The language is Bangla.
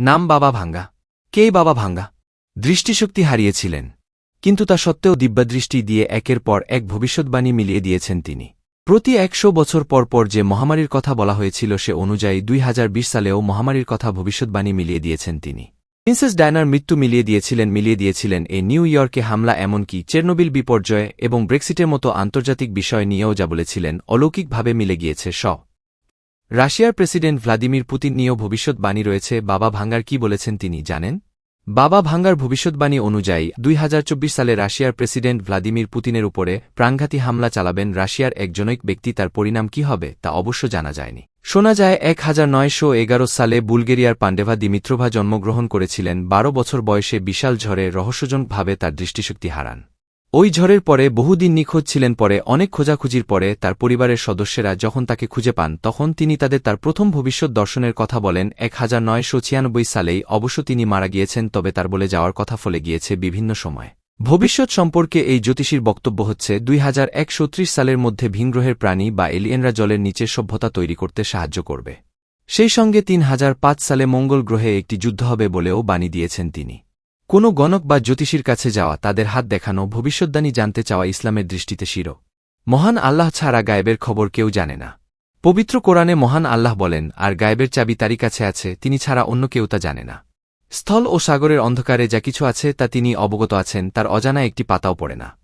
নাম বাবা ভাঙ্গা। কেই বাবা ভাঙ্গা? দৃষ্টিশক্তি হারিয়েছিলেন। কিন্তু তা সত্ত্বেও দিব্যাদৃষ্টি দিয়ে একের পর এক ভবিষ্যৎবাণী মিলিয়ে দিয়েছেন তিনি। প্রতি একশো বছর পর পর যে মহামারীর কথা বলা হয়েছিল সে অনুযায়ী দুই হাজার বিশ সালেও মহামারীর কথা ভবিষ্যৎবাণী মিলিয়ে দিয়েছেন তিনি। প্রিন্সেস ডায়নার মৃত্যু মিলিয়ে দিয়েছিলেন মিলিয়ে দিয়েছিলেন এই নিউ ইয়র্কে হামলা এমনকি চেরনোবিল বিপর্যয় এবং ব্রেক্সিটের মতো আন্তর্জাতিক বিষয় নিয়েও যা বলেছিলেন, অলৌকিকভাবে মিলে গিয়েছে স রাশিয়ার প্রেসিডেন্ট ভ্লাদিমির পুতিন নিয়েও ভবিষ্যৎবাণী রয়েছে, বাবা ভাঙ্গার কি বলেছেন তিনি জানেন? বাবা ভাঙ্গার ভবিষ্যৎবাণী অনুযায়ী, দুই হাজার চব্বিশ সালে রাশিয়ার প্রেসিডেন্ট ভ্লাদিমির পুতিনের উপরে প্রাণঘাতী হামলা চালাবেন রাশিয়ার একজনৈক ব্যক্তি, তার পরিণাম কি হবে, তা অবশ্য জানা যায়নি। শোনা যায়, এক হাজার নয়শো এগারো সালে বুলগেরিয়ার পাণ্ডেভা দিমিত্রভা জন্মগ্রহণ করেছিলেন, বারো বছর বয়সে বিশাল ঝড়ে রহস্যজনকভাবে তার দৃষ্টিশক্তি হারান। ওই ঝড়ের পরে বহুদিন নিখোঁজ ছিলেন পরে, অনেক খোঁজাখুঁজির পরে তার পরিবারের সদস্যরা যখন তাকে খুঁজে পান, তখন তিনি তাদের তার প্রথম ভবিষ্যৎ দর্শনের কথা বলেন। এক হাজার নয়শো ছিয়ানব্বই সালেই অবশ্য তিনি মারা গিয়েছেন, তবে তার বলে যাওয়ার কথা ফলে গিয়েছে বিভিন্ন সময়। ভবিষ্যৎ সম্পর্কে এই জ্যোতিষীর বক্তব্য হচ্ছে, দুই হাজার একশত্রিশ সালের মধ্যে ভিনগ্রহের প্রাণী বা এলিয়েনরা জলের নিচে সভ্যতা তৈরি করতে সাহায্য করবে। সেই সঙ্গে তিন হাজার পাঁচ সালে মঙ্গল গ্রহে একটি যুদ্ধ হবে বলেও বাণী দিয়েছেন তিনি। কোনো গণক বা জ্যোতিষীর কাছে যাওয়া, তাদের হাত দেখানো, ভবিষ্যদ্বাণী জানতে চাওয়া ইসলামের দৃষ্টিতে শির। মহান আল্লাহ ছাড়া গায়েবের খবর কেউ জানে না। পবিত্র কোরআনে মহান আল্লাহ বলেন, আর গায়েবের চাবি তারই কাছে আছে, তিনি ছাড়া অন্য কেউ তা জানে না। স্থল ও সাগরের অন্ধকারে যা কিছু আছে, তা তিনি অবগত আছেন, তার অজানা একটি পাতাও পড়ে না।